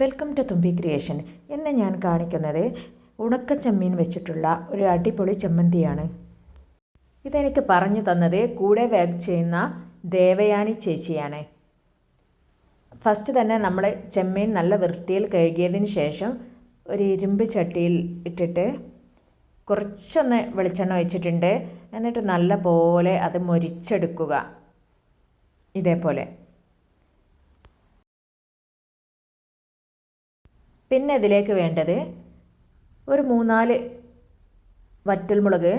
Welcome to തുമ്പി creation. ഇന്ന് ഞാൻ കാണിക്കുന്നത് ഉണക്ക ചെമ്മീൻ വെച്ചിട്ടുള്ള ഒരു അടിപൊളി ചമ്മന്തിയാണ്. ഇതെനിക്ക് പറഞ്ഞു തന്നത് കൂടെ വർക്ക് ചെയ്യുന്ന ദേവയാനി ചേച്ചിയാണ്. ഫസ്റ്റ് തന്നെ നമ്മൾ ചെമ്മീൻ നല്ല വൃത്തിയിൽ കഴുകിയതിന് ശേഷം ഒരു ഇരുമ്പ് ചട്ടിയിൽ ഇട്ടിട്ട് കുറച്ചൊന്ന് വെളിച്ചെണ്ണ ഒഴിച്ചിട്ടുണ്ട്. എന്നിട്ട് നല്ല പോലെ അത് മൊരിച്ചെടുക്കുക. ഇതേപോലെ. പിന്നെ ഇതിലേക്ക് വേണ്ടത് ഒരു മൂന്നാൽ വറ്റൽമുളക്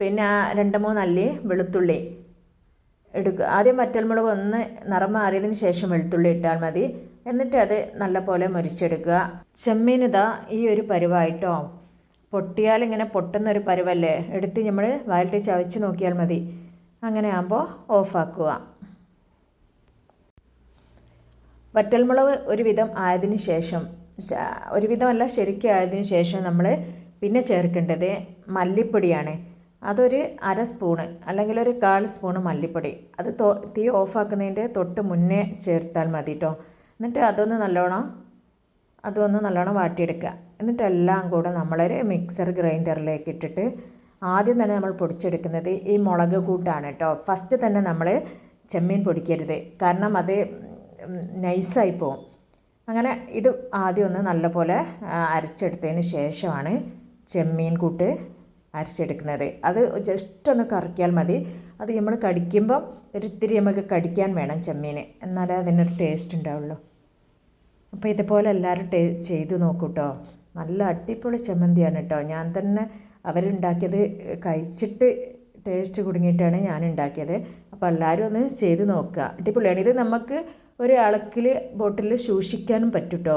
പിന്നെ രണ്ട് മൂന്നല്ലി വെളുത്തുള്ളി എടുക്കുക. ആദ്യം വറ്റൽമുളക് ഒന്ന് നിറം മാറിയതിന് ശേഷം വെളുത്തുള്ളി ഇട്ടാൽ മതി. എന്നിട്ട് അത് നല്ലപോലെ മുരിച്ചെടുക്കുക. ചെമ്മീനിതാ ഈ ഒരു പരുവായിട്ടോ പൊട്ടിയാൽ ഇങ്ങനെ പൊട്ടുന്ന ഒരു പരുവല്ലേ എടുത്ത് നമ്മൾ വയലിട്ട് ചവച്ച് നോക്കിയാൽ മതി. അങ്ങനെ ആകുമ്പോൾ ഓഫാക്കുക. വറ്റൽമുളക് ഒരുവിധം ആയതിനു ശേഷം ഒരുവിധമല്ല ശരിക്കും ആയതിന് ശേഷം നമ്മൾ പിന്നെ ചേർക്കേണ്ടത് മല്ലിപ്പൊടിയാണ്. അതൊരു അര സ്പൂണ് അല്ലെങ്കിൽ ഒരു കാൽ സ്പൂണ് മല്ലിപ്പൊടി. അത് തോ ഓഫാക്കുന്നതിന്റെ തൊട്ട് മുന്നേ ചേർത്താൽ മതി കേട്ടോ എന്നിട്ട് അതൊന്ന് നല്ലോണം അതൊന്ന് നല്ലോണം വാട്ടിയെടുക്കുക. എന്നിട്ടെല്ലാം കൂടെ നമ്മളൊരു മിക്സർ ഗ്രൈൻഡറിലേക്ക് ഇട്ടിട്ട് ആദ്യം തന്നെ നമ്മൾ പൊടിച്ചെടുക്കുന്നത് ഈ മുളക് കൂട്ടാണ് കേട്ടോ ഫസ്റ്റ് തന്നെ നമ്മൾ ചെമ്മീൻ പൊടിക്കരുത്. കാരണം അത് നൈസായി പോവും. അങ്ങനെ ഇത് ആദ്യം ഒന്ന് നല്ലപോലെ അരച്ചെടുത്തതിന് ശേഷമാണ് ചെമ്മീൻ കൂട്ട് അരച്ചെടുക്കുന്നത്. അത് ജസ്റ്റ് ഒന്ന് കറക്കിയാൽ മതി. അത് നമ്മൾ കടിക്കുമ്പം ഒരിത്തിരി നമുക്ക് കടിക്കാൻ വേണം ചെമ്മീൻ എന്നാലേ അതിനൊരു ടേസ്റ്റ് ഉണ്ടാവുള്ളൂ. അപ്പോൾ ഇതുപോലെ എല്ലാവരും ടേ ചെയ്ത് നോക്കൂ കേട്ടോ നല്ല അടിപൊളി ചമ്മന്തിയാണ് കേട്ടോ ഞാൻ തന്നെ അവരുണ്ടാക്കിയത് കഴിച്ചിട്ട് ടേസ്റ്റ് കുടുങ്ങിയിട്ടാണ് ഞാൻ ഉണ്ടാക്കിയത്. അപ്പോൾ എല്ലാവരും ഒന്ന് ചെയ്ത് നോക്കുക. അടിപൊളിയാണ്. ഇത് നമുക്ക് ഒരു അളക്കിൽ ബോട്ടിൽ സൂക്ഷിക്കാനും പറ്റും കേട്ടോ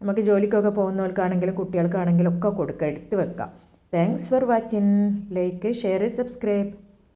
നമുക്ക് ജോലിക്കൊക്കെ പോകുന്നവർക്കാണെങ്കിലും കുട്ടികൾക്കാണെങ്കിലും ഒക്കെ കൊടുക്കുക എടുത്ത് വെക്കാം. Thanks for watching like share subscribe